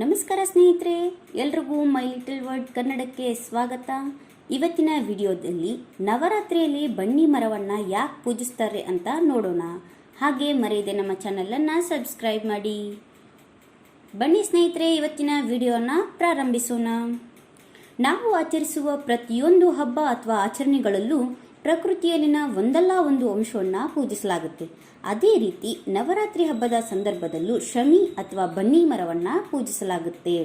ನಮಸ್ಕಾರ ಸ್ನೇಹಿತರೆ, ಎಲ್ರಿಗೂ ಮೈ ಲಿಟಲ್ ವರ್ಡ್ ಕನ್ನಡಕ್ಕೆ ಸ್ವಾಗತ. ಇವತ್ತಿನ ವಿಡಿಯೋದಲ್ಲಿ ನವರಾತ್ರಿಯಲ್ಲಿ ಬನ್ನಿ ಮರವನ್ನು ಯಾಕೆ ಪೂಜಿಸ್ತಾರೆ ಅಂತ ನೋಡೋಣ. ಹಾಗೆ ಮರೆಯದೆ ನಮ್ಮ ಚಾನಲನ್ನು ಸಬ್ಸ್ಕ್ರೈಬ್ ಮಾಡಿ. ಬನ್ನಿ ಸ್ನೇಹಿತರೆ, ಇವತ್ತಿನ ವಿಡಿಯೋನ ಪ್ರಾರಂಭಿಸೋಣ. ನಾವು ಆಚರಿಸುವ ಪ್ರತಿಯೊಂದು ಹಬ್ಬ ಅಥವಾ ಆಚರಣೆಗಳಲ್ಲೂ ಪ್ರಕೃತಿಯಲ್ಲಿನ ಒಂದಲ್ಲ ಒಂದು ಅಂಶವನ್ನು ಪೂಜಿಸಲಾಗುತ್ತೆ. ಅದೇ ರೀತಿ ನವರಾತ್ರಿ ಹಬ್ಬದ ಸಂದರ್ಭದಲ್ಲೂ ಶಮಿ ಅಥವಾ ಬನ್ನಿ ಮರವನ್ನು ಪೂಜಿಸಲಾಗುತ್ತೆ.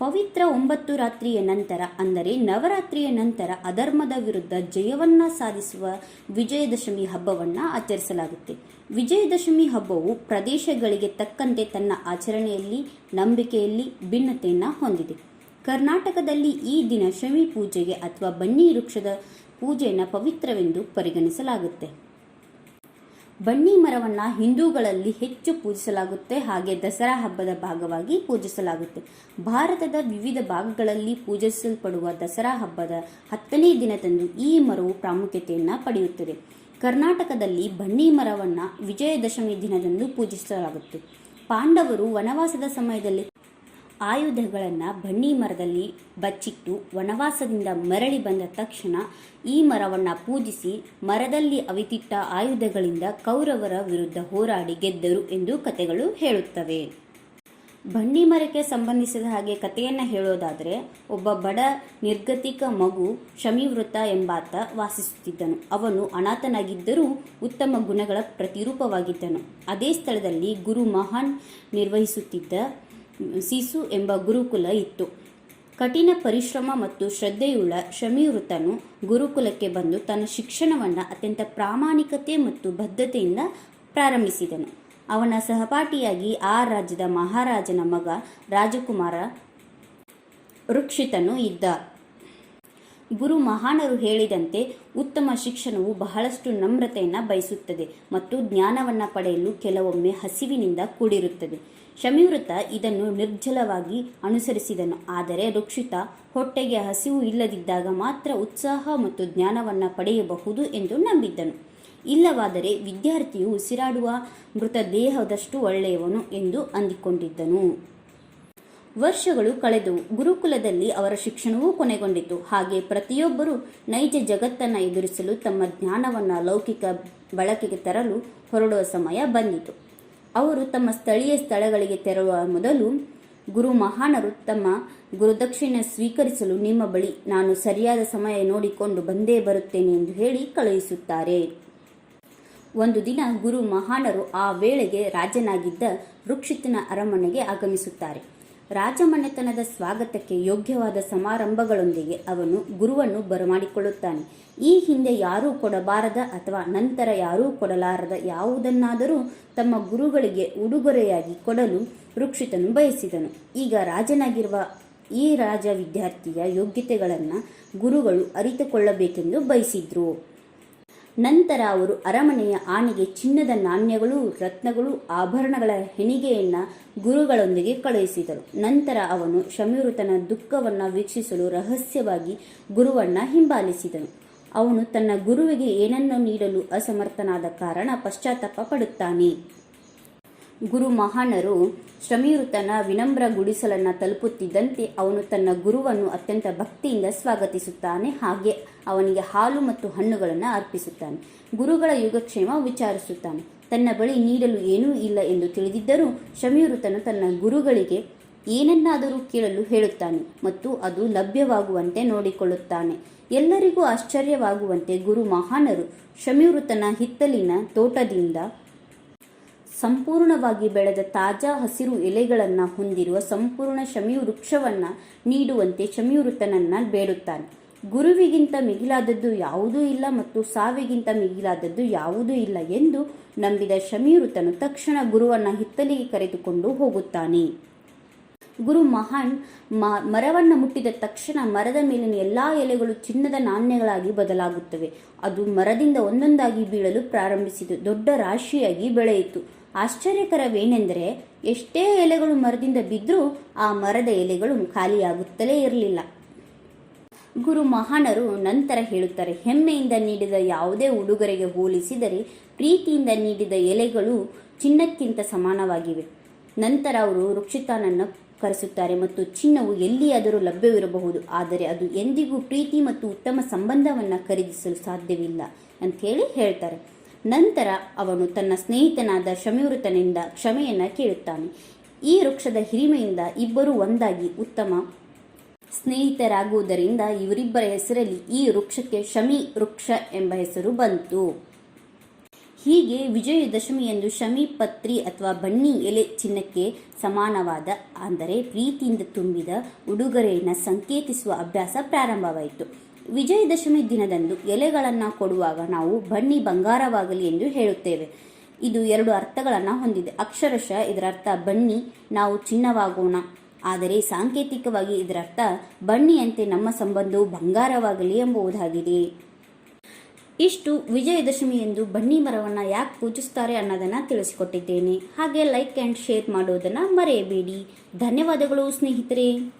ಪವಿತ್ರ ಒಂಬತ್ತು ರಾತ್ರಿಯ ನಂತರ ಅಂದರೆ ನವರಾತ್ರಿಯ ನಂತರ ಅಧರ್ಮದ ವಿರುದ್ಧ ಜಯವನ್ನ ಸಾಧಿಸುವ ವಿಜಯದಶಮಿ ಹಬ್ಬವನ್ನು ಆಚರಿಸಲಾಗುತ್ತೆ. ವಿಜಯದಶಮಿ ಹಬ್ಬವು ಪ್ರದೇಶಗಳಿಗೆ ತಕ್ಕಂತೆ ತನ್ನ ಆಚರಣೆಯಲ್ಲಿ, ನಂಬಿಕೆಯಲ್ಲಿ ಭಿನ್ನತೆಯನ್ನು ಹೊಂದಿದೆ. ಕರ್ನಾಟಕದಲ್ಲಿ ಈ ದಿನ ಶಮಿ ಪೂಜೆಗೆ ಅಥವಾ ಬನ್ನಿ ವೃಕ್ಷದ ಪೂಜೆಯನ್ನು ಪವಿತ್ರವೆಂದು ಪರಿಗಣಿಸಲಾಗುತ್ತೆ. ಬನ್ನಿ ಮರವನ್ನು ಹಿಂದೂಗಳಲ್ಲಿ ಹೆಚ್ಚು ಪೂಜಿಸಲಾಗುತ್ತೆ. ಹಾಗೆ ದಸರಾ ಹಬ್ಬದ ಭಾಗವಾಗಿ ಪೂಜಿಸಲಾಗುತ್ತೆ. ಭಾರತದ ವಿವಿಧ ಭಾಗಗಳಲ್ಲಿ ಪೂಜಿಸಲ್ಪಡುವ ದಸರಾ ಹಬ್ಬದ ಹತ್ತನೇ ದಿನದಂದು ಈ ಮರವು ಪ್ರಾಮುಖ್ಯತೆಯನ್ನು ಪಡೆಯುತ್ತದೆ. ಕರ್ನಾಟಕದಲ್ಲಿ ಬನ್ನಿ ಮರವನ್ನು ವಿಜಯದಶಮಿ ದಿನದಂದು ಪೂಜಿಸಲಾಗುತ್ತೆ. ಪಾಂಡವರು ವನವಾಸದ ಸಮಯದಲ್ಲಿ ಆಯುಧಗಳನ್ನು ಬನ್ನಿ ಮರದಲ್ಲಿ ಬಚ್ಚಿಟ್ಟು ವನವಾಸದಿಂದ ಮರಳಿ ಬಂದ ತಕ್ಷಣ ಈ ಮರವನ್ನು ಪೂಜಿಸಿ ಮರದಲ್ಲಿ ಅವಿತಿಟ್ಟ ಆಯುಧಗಳಿಂದ ಕೌರವರ ವಿರುದ್ಧ ಹೋರಾಡಿ ಗೆದ್ದರು ಎಂದು ಕಥೆಗಳು ಹೇಳುತ್ತವೆ. ಬನ್ನಿ ಮರಕ್ಕೆ ಸಂಬಂಧಿಸಿದ ಹಾಗೆ ಕಥೆಯನ್ನು ಹೇಳೋದಾದರೆ ಒಬ್ಬ ಬಡ ನಿರ್ಗತಿಕ ಮಗು ಶಮೀವೃತ ಎಂಬಾತ ವಾಸಿಸುತ್ತಿದ್ದನು. ಅವನು ಅನಾಥನಾಗಿದ್ದರೂ ಉತ್ತಮ ಗುಣಗಳ ಪ್ರತಿರೂಪವಾಗಿದ್ದನು. ಅದೇ ಸ್ಥಳದಲ್ಲಿ ಗುರು ಮಹಾನ್ ನಿರ್ವಹಿಸುತ್ತಿದ್ದ ಸಿಸು ಎಂಬ ಗುರುಕುಲ ಇತ್ತು. ಕಠಿಣ ಪರಿಶ್ರಮ ಮತ್ತು ಶ್ರದ್ಧೆಯುಳ್ಳ ಶಮಿವೃತನು ಗುರುಕುಲಕ್ಕೆ ಬಂದು ತನ್ನ ಶಿಕ್ಷಣವನ್ನು ಅತ್ಯಂತ ಪ್ರಾಮಾಣಿಕತೆ ಮತ್ತು ಬದ್ಧತೆಯಿಂದ ಪ್ರಾರಂಭಿಸಿದನು. ಅವನ ಸಹಪಾಠಿಯಾಗಿ ಆ ರಾಜ್ಯದ ಮಹಾರಾಜನ ಮಗ ರಾಜಕುಮಾರ ರುಕ್ಷಿತನು ಇದ್ದ. ಗುರು ಮಹಾನರು ಹೇಳಿದಂತೆ ಉತ್ತಮ ಶಿಕ್ಷಣವು ಬಹಳಷ್ಟು ನಮ್ರತೆಯನ್ನು ಬಯಸುತ್ತದೆ ಮತ್ತು ಜ್ಞಾನವನ್ನು ಪಡೆಯಲು ಕೆಲವೊಮ್ಮೆ ಹಸಿವಿನಿಂದ ಕೂಡಿರುತ್ತದೆ. ಶಮಿವೃತ ಇದನ್ನು ನಿರ್ಜಲವಾಗಿ ಅನುಸರಿಸಿದನು. ಆದರೆ ರುಕ್ಷಿತ ಹೊಟ್ಟೆಗೆ ಹಸಿವು ಇಲ್ಲದಿದ್ದಾಗ ಮಾತ್ರ ಉತ್ಸಾಹ ಮತ್ತು ಜ್ಞಾನವನ್ನು ಪಡೆಯಬಹುದು ಎಂದು ನಂಬಿದ್ದನು. ಇಲ್ಲವಾದರೆ ವಿದ್ಯಾರ್ಥಿಯು ಉಸಿರಾಡುವ ಮೃತ ದೇಹದಷ್ಟು ಒಳ್ಳೆಯವನು ಎಂದು ಅಂದಿಕೊಂಡಿದ್ದನು. ವರ್ಷಗಳು ಕಳೆದವು. ಗುರುಕುಲದಲ್ಲಿ ಅವರ ಶಿಕ್ಷಣವೂ ಕೊನೆಗೊಂಡಿತು. ಹಾಗೆ ಪ್ರತಿಯೊಬ್ಬರೂ ನೈಜ ಜಗತ್ತನ್ನು ಎದುರಿಸಲು ತಮ್ಮ ಜ್ಞಾನವನ್ನು ಲೌಕಿಕ ಬಳಕೆಗೆ ತರಲು ಹೊರಡುವ ಸಮಯ ಬಂದಿತು. ಅವರು ತಮ್ಮ ಸ್ಥಳೀಯ ಸ್ಥಳಗಳಿಗೆ ತೆರಳುವ ಮೊದಲು ಗುರು ಮಹಾನರು ತಮ್ಮ ಗುರುದಕ್ಷಿಣೆ ಸ್ವೀಕರಿಸಲು ನಿಮ್ಮ ಬಳಿ ನಾನು ಸರಿಯಾದ ಸಮಯ ನೋಡಿಕೊಂಡು ಬಂದೇ ಬರುತ್ತೇನೆ ಎಂದು ಹೇಳಿ ಕಳುಹಿಸುತ್ತಾರೆ. ಒಂದು ದಿನ ಗುರು ಮಹಾನರು ಆ ವೇಳೆಗೆ ರಾಜನಾಗಿದ್ದ ರುಕ್ಷಿತನ ಅರಮನೆಗೆ ಆಗಮಿಸುತ್ತಾರೆ. ರಾಜಮನೆತನದ ಸ್ವಾಗತಕ್ಕೆ ಯೋಗ್ಯವಾದ ಸಮಾರಂಭಗಳೊಂದಿಗೆ ಅವನು ಗುರುವನ್ನು ಬರಮಾಡಿಕೊಳ್ಳುತ್ತಾನೆ. ಈ ಹಿಂದೆ ಯಾರೂ ಕೊಡಬಾರದ ಅಥವಾ ನಂತರ ಯಾರೂ ಕೊಡಲಾರದ ಯಾವುದನ್ನಾದರೂ ತಮ್ಮ ಗುರುಗಳಿಗೆ ಉಡುಗೊರೆಯಾಗಿ ಕೊಡಲು ರುಕ್ಷಿತನು ಬಯಸಿದನು. ಈಗ ರಾಜನಾಗಿರುವ ಈ ರಾಜ ವಿದ್ಯಾರ್ಥಿಯ ಯೋಗ್ಯತೆಗಳನ್ನು ಗುರುಗಳು ಅರಿತುಕೊಳ್ಳಬೇಕೆಂದು ಬಯಸಿದ್ರು. ನಂತರ ಅವರು ಅರಮನೆಯ ಆನೆಗೆ ಚಿನ್ನದ ನಾಣ್ಯಗಳು ರತ್ನಗಳು ಆಭರಣಗಳ ಹೆಣಿಗೆಯನ್ನ ಗುರುಗಳೊಂದಿಗೆ ಕಳುಹಿಸಿದರು. ನಂತರ ಅವನು ಶಮೀರುತನ ದುಃಖವನ್ನು ವೀಕ್ಷಿಸಲು ರಹಸ್ಯವಾಗಿ ಗುರುವನ್ನ ಹಿಂಬಾಲಿಸಿದನು. ಅವನು ತನ್ನ ಗುರುವಿಗೆ ಏನನ್ನೂ ನೀಡಲು ಅಸಮರ್ಥನಾದ ಕಾರಣ ಪಶ್ಚಾತ್ತಾಪ ಪಡುತ್ತಾನೆ. ಗುರು ಮಹಾನರು ಶ್ರಮಿವೃತನ ವಿನಮ್ರ ಗುಡಿಸಲನ್ನು ತಲುಪುತ್ತಿದ್ದಂತೆ ಅವನು ತನ್ನ ಗುರುವನ್ನು ಅತ್ಯಂತ ಭಕ್ತಿಯಿಂದ ಸ್ವಾಗತಿಸುತ್ತಾನೆ. ಹಾಗೆ ಅವನಿಗೆ ಹಾಲು ಮತ್ತು ಹಣ್ಣುಗಳನ್ನು ಅರ್ಪಿಸುತ್ತಾನೆ. ಗುರುಗಳ ಯೋಗಕ್ಷೇಮ ವಿಚಾರಿಸುತ್ತಾನೆ. ತನ್ನ ಬಳಿ ನೀಡಲು ಏನೂ ಇಲ್ಲ ಎಂದು ತಿಳಿದಿದ್ದರೂ ಶಮಿವೃತನು ತನ್ನ ಗುರುಗಳಿಗೆ ಏನನ್ನಾದರೂ ಕೇಳಲು ಹೇಳುತ್ತಾನೆ ಮತ್ತು ಅದು ಲಭ್ಯವಾಗುವಂತೆ ನೋಡಿಕೊಳ್ಳುತ್ತಾನೆ. ಎಲ್ಲರಿಗೂ ಆಶ್ಚರ್ಯವಾಗುವಂತೆ ಗುರು ಮಹಾನರು ಶಮಿವೃತನ ಹಿತ್ತಲಿನ ತೋಟದಿಂದ ಸಂಪೂರ್ಣವಾಗಿ ಬೆಳೆದ ತಾಜಾ ಹಸಿರು ಎಲೆಗಳನ್ನು ಹೊಂದಿರುವ ಸಂಪೂರ್ಣ ಶಮಿಯು ವೃಕ್ಷವನ್ನು ನೀಡುವಂತೆ ಶಮಿವೃತನನ್ನ ಬೇಡುತ್ತಾನೆ. ಗುರುವಿಗಿಂತ ಮಿಗಿಲಾದದ್ದು ಯಾವುದೂ ಇಲ್ಲ ಮತ್ತು ಸಾವಿಗಿಂತ ಮಿಗಿಲಾದದ್ದು ಯಾವುದೂ ಇಲ್ಲ ಎಂದು ನಂಬಿದ ಶಮಿವೃತನು ತಕ್ಷಣ ಗುರುವನ್ನ ಹಿತ್ತಲಿಗೆ ಕರೆದುಕೊಂಡು ಹೋಗುತ್ತಾನೆ. ಗುರು ಮಹಾನ್ ಮರವನ್ನು ಮುಟ್ಟಿದ ತಕ್ಷಣ ಮರದ ಮೇಲಿನ ಎಲ್ಲಾ ಎಲೆಗಳು ಚಿನ್ನದ ನಾಣ್ಯಗಳಾಗಿ ಬದಲಾಗುತ್ತವೆ. ಅದು ಮರದಿಂದ ಒಂದೊಂದಾಗಿ ಬೀಳಲು ಪ್ರಾರಂಭಿಸಿತು. ದೊಡ್ಡ ರಾಶಿಯಾಗಿ ಬೆಳೆಯಿತು. ಆಶ್ಚರ್ಯಕರವೇನೆಂದರೆ ಎಷ್ಟೇ ಎಲೆಗಳು ಮರದಿಂದ ಬಿದ್ದರೂ ಆ ಮರದ ಎಲೆಗಳು ಖಾಲಿಯಾಗುತ್ತಲೇ ಇರಲಿಲ್ಲ. ಗುರು ಮಹಾನರು ನಂತರ ಹೇಳುತ್ತಾರೆ, ಹೆಮ್ಮೆಯಿಂದ ನೀಡಿದ ಯಾವುದೇ ಉಡುಗೊರೆಗೆ ಹೋಲಿಸಿದರೆ ಪ್ರೀತಿಯಿಂದ ನೀಡಿದ ಎಲೆಗಳು ಚಿನ್ನಕ್ಕಿಂತ ಸಮಾನವಾಗಿವೆ. ನಂತರ ಅವರು ರುಕ್ಷಿತಾನನ್ನು ಕರೆಸುತ್ತಾರೆ ಮತ್ತು ಚಿನ್ನವು ಎಲ್ಲಿಯಾದರೂ ಲಭ್ಯವಿರಬಹುದು, ಆದರೆ ಅದು ಎಂದಿಗೂ ಪ್ರೀತಿ ಮತ್ತು ಉತ್ತಮ ಸಂಬಂಧವನ್ನು ಖರೀದಿಸಲು ಸಾಧ್ಯವಿಲ್ಲ ಅಂಥೇಳಿ ಹೇಳ್ತಾರೆ. ನಂತರ ಅವನು ತನ್ನ ಸ್ನೇಹಿತನಾದ ಶಮಿವೃತನಿಂದ ಕ್ಷಮೆಯನ್ನು ಕೇಳುತ್ತಾನೆ. ಈ ವೃಕ್ಷದ ಹಿರಿಮೆಯಿಂದ ಇಬ್ಬರು ಒಂದಾಗಿ ಉತ್ತಮ ಸ್ನೇಹಿತರಾಗುವುದರಿಂದ ಇವರಿಬ್ಬರ ಹೆಸರಲ್ಲಿ ಈ ವೃಕ್ಷಕ್ಕೆ ಶಮಿ ವೃಕ್ಷ ಎಂಬ ಹೆಸರು ಬಂತು. ಹೀಗೆ ವಿಜಯದಶಮಿ ಎಂದು ಶಮಿ ಪತ್ರಿ ಅಥವಾ ಬನ್ನಿ ಎಲೆ ಚಿನ್ನಕ್ಕೆ ಸಮಾನವಾದ, ಅಂದರೆ ಪ್ರೀತಿಯಿಂದ ತುಂಬಿದ ಉಡುಗೊರೆಯನ್ನು ಸಂಕೇತಿಸುವ ಅಭ್ಯಾಸ ಪ್ರಾರಂಭವಾಯಿತು. ವಿಜಯದಶಮಿ ದಿನದಂದು ಎಲೆಗಳನ್ನು ಕೊಡುವಾಗ ನಾವು ಬನ್ನಿ ಬಂಗಾರವಾಗಲಿ ಎಂದು ಹೇಳುತ್ತೇವೆ. ಇದು ಎರಡು ಅರ್ಥಗಳನ್ನು ಹೊಂದಿದೆ. ಅಕ್ಷರಶಃ ಇದರ ಅರ್ಥ ಬನ್ನಿ, ನಾವು ಚಿನ್ನವಾಗೋಣ. ಆದರೆ ಸಾಂಕೇತಿಕವಾಗಿ ಇದರ ಅರ್ಥ ಬನ್ನಿಯಂತೆ ನಮ್ಮ ಸಂಬಂಧವು ಬಂಗಾರವಾಗಲಿ ಎಂಬುದಾಗಿದೆ. ಇಷ್ಟು ವಿಜಯದಶಮಿ ಎಂದು ಬನ್ನಿ ಮರವನ್ನು ಯಾಕೆ ಪೂಜಿಸ್ತಾರೆ ಅನ್ನೋದನ್ನು ತಿಳಿಸಿಕೊಟ್ಟಿದ್ದೇನೆ. ಹಾಗೆ ಲೈಕ್ ಆ್ಯಂಡ್ ಶೇರ್ ಮಾಡೋದನ್ನು ಮರೆಯಬೇಡಿ. ಧನ್ಯವಾದಗಳು ಸ್ನೇಹಿತರೆ.